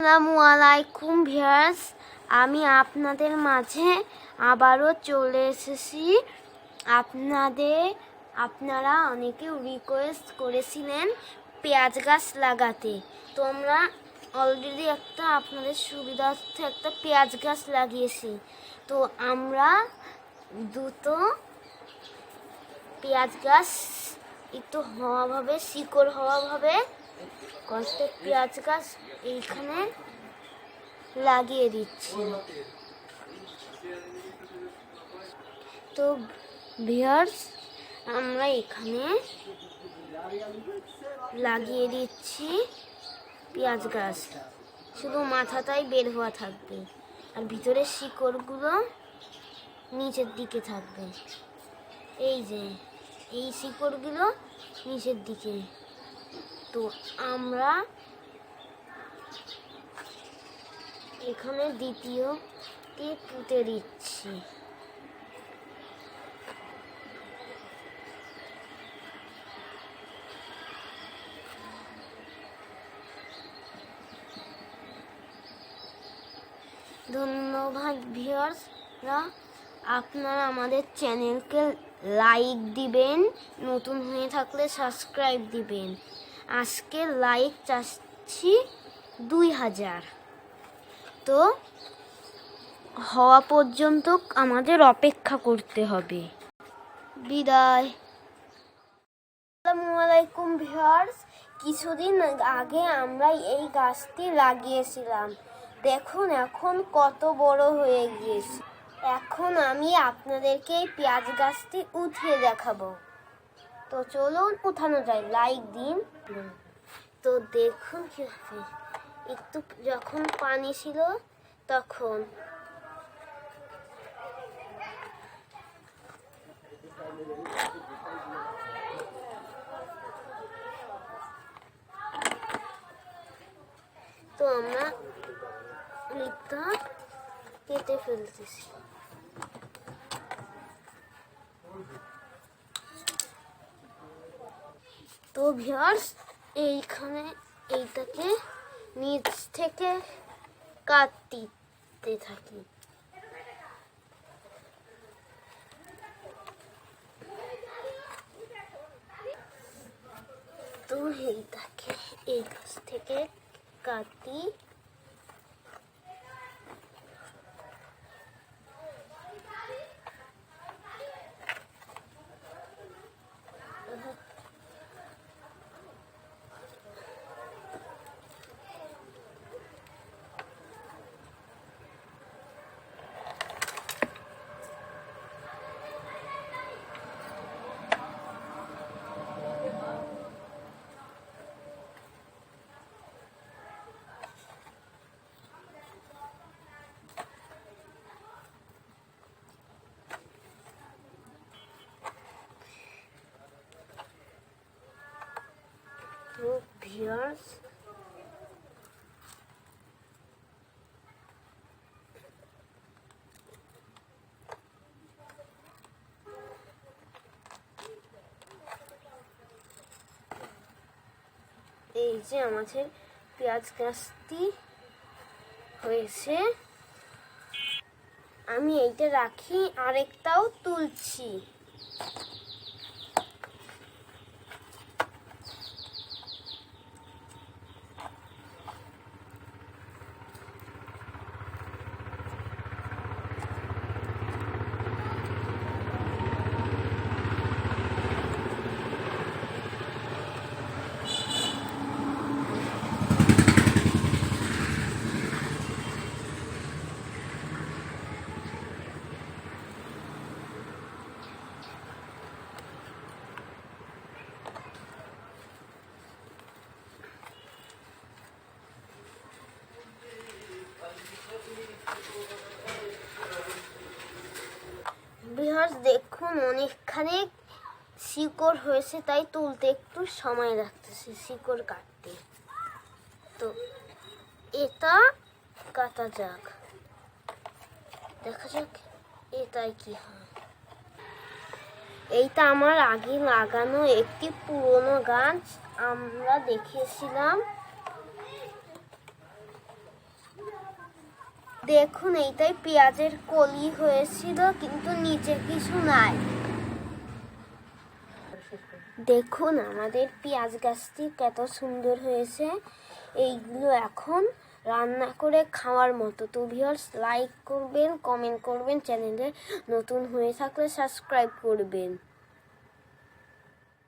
আসসালামু আলাইকুম ভিয়ার্স আমি আপনাদের মাঝে আবারও চলে এসেছি। আপনাদের, আপনারা অনেকে রিকোয়েস্ট করেছিলেন পেঁয়াজ গাছ লাগাতে। তোমরা অলরেডি একটা আপনাদের সুবিধার্থে একটা পেঁয়াজ গাছ লাগিয়েছি। তো আমরা দুটো পেঁয়াজ গাছ একটু হওয়াভাবে, শিকড় হওয়াভাবে কষ্টে পেঁয়াজ গাছ এইখানে লাগিয়ে দিচ্ছি। তো ভিয়ার্স আমরা এখানে লাগিয়ে দিচ্ছি পেঁয়াজ গাছ। শুধু মাথাটাই বের হওয়া থাকবে আর ভিতরে শিকড়গুলো নিচের দিকে থাকবে। এই যে, এই শিকড়গুলো নিচের দিকে। তো আমরা এখানে দ্বিতীয়টি পুঁতে দিচ্ছি? ধন্যবাদ ভিউয়ার্সরা আপনারা আমাদের চ্যানেলকে লাইক দিবেন, নতুন হয়ে থাকলে সাবস্ক্রাইব দিবেন। আজকে লাইক চাচ্ছি দুই হাজার। তো হওয়া পর্যন্ত আমাদের অপেক্ষা করতে হবে। বিদায়। আসসালামু আলাইকুম কিছুদিন আগে আমরা এই গাছটি লাগিয়েছিলাম। দেখুন, এখন কত বড় হয়ে গিয়েছে। এখন আমি আপনাদেরকে এই পেঁয়াজ গাছটি উঠিয়ে দেখাবো। তো চলুন, উঠানো যায়। লাইক দিন। তো দেখুন কীভাবে একটু যখন পানি ছিল তখন। তো আমরা লিপটা কেটে ফেলতেছি। তো ভিউয়ার্স এইখানে এইটাকে নিচ থেকে কাটতে থাকি। তো এইটাকে এই গাছ থেকে কাটি তো ভিউয়ার্স এই যে আমাদের পেঁয়াজ গাছটি হয়েছে। আমি এইটা রাখি আরেকটাও তুলছি। বিহার দেখুন, অনেকখানি শিকড় হয়েছে, তাই তুলতে একটু সময় লাগতেছে শিকড় কাটতে। তো এটা কাটা যাক। দেখা যাক এটাই কি হয়। এইটা আমার আগে লাগানো একটি পুরনো গাছ, আমরা দেখিয়েছিলাম দেখুন, এইটাই পেঁয়াজের কলি হয়েছিল, কিন্তু নিচে কিছু নাই। দেখুন, আমাদের পেঁয়াজ গাছটি কত সুন্দর হয়েছে। এইগুলো এখন রান্না করে খাওয়ার মতো। তো ভিউয়ার্স লাইক করবেন কমেন্ট করবেন, চ্যানেলে নতুন হয়ে থাকলে সাবস্ক্রাইব করবেন।